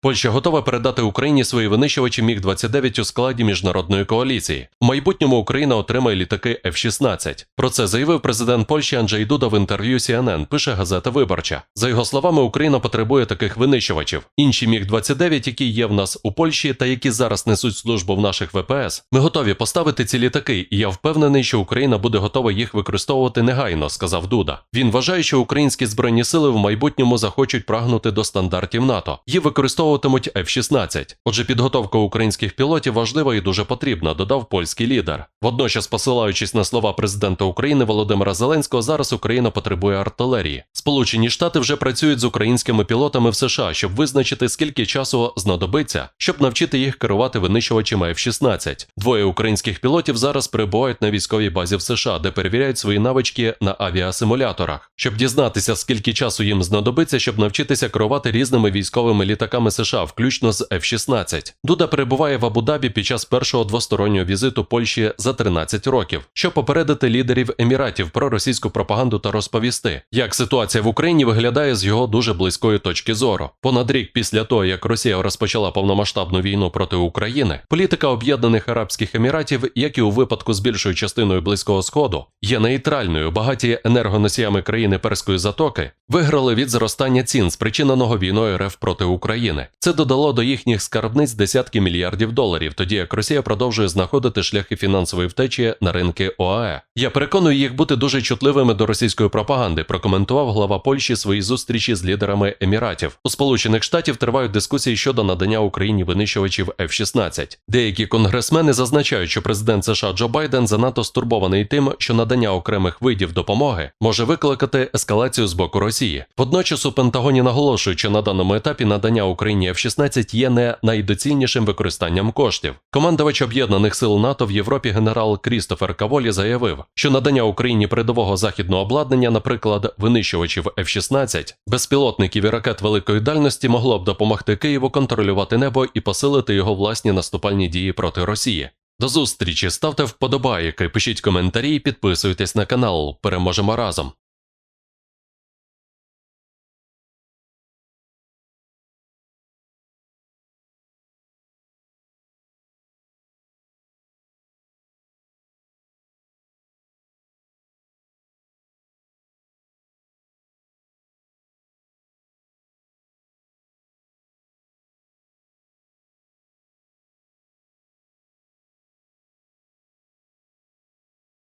Польща готова передати Україні свої винищувачі Міг-29 у складі міжнародної коаліції. У майбутньому Україна отримає літаки F-16. Про це заявив президент Польщі Анджей Дуда в інтерв'ю CNN, пише газета Виборча. За його словами, Україна потребує таких винищувачів. Інші Міг-29, які є в нас у Польщі та які зараз несуть службу в наших ВПС, ми готові поставити ці літаки, і я впевнений, що Україна буде готова їх використовувати негайно, сказав Дуда. Він вважає, що українські збройні сили в майбутньому захочуть прагнути до стандартів НАТО. Їх використовуватимуть F-16. Отже, підготовка українських пілотів важлива і дуже потрібна, додав польський лідер. Водночас, посилаючись на слова президента України Володимира Зеленського, зараз Україна потребує артилерії. Сполучені Штати вже працюють з українськими пілотами в США, щоб визначити, скільки часу знадобиться, щоб навчити їх керувати винищувачами F-16. Двоє українських пілотів зараз перебувають на військовій базі в США, де перевіряють свої навички на авіасимуляторах, щоб дізнатися, скільки часу їм знадобиться, щоб навчитися керувати різними військовими літаками США, включно з F-16. Дуда перебуває в Абу-Дабі під час першого двостороннього візиту Польщі за 13 років, щоб попередити лідерів еміратів про російську пропаганду та розповісти, як ситуація в Україні виглядає з його дуже близької точки зору. Понад рік після того, як Росія розпочала повномасштабну війну проти України, політика Об'єднаних Арабських Еміратів, як і у випадку з більшою частиною близького сходу, є нейтральною. Багаті енергоносіями країни Перської затоки виграли від зростання цін, спричиненого війною РФ проти України. Це додало до їхніх скарбниць десятки мільярдів доларів, тоді як Росія продовжує знаходити шляхи фінансової втечі на ринки ОАЕ. Я переконую їх бути дуже чутливими до російської пропаганди. Прокоментував глава Польщі свої зустрічі з лідерами Еміратів. У Сполучених Штатів тривають дискусії щодо надання Україні винищувачів F-16. Деякі конгресмени зазначають, що президент США Джо Байден занадто стурбований тим, що надання окремих видів допомоги може викликати ескалацію з боку Росії. Водночас у Пентагоні наголошують, що на даному етапі надання Україні F-16 є не найдоцільнішим використанням коштів. Командувач об'єднаних сил НАТО в Європі генерал Крістофер Каволі заявив, що надання Україні передового західного обладнання, наприклад, винищувачів F-16, безпілотників і ракет великої дальності могло б допомогти Києву контролювати небо і посилити його власні наступальні дії проти Росії. До зустрічі, ставте вподобайки, пишіть коментарі і підписуйтесь на канал. Переможемо разом.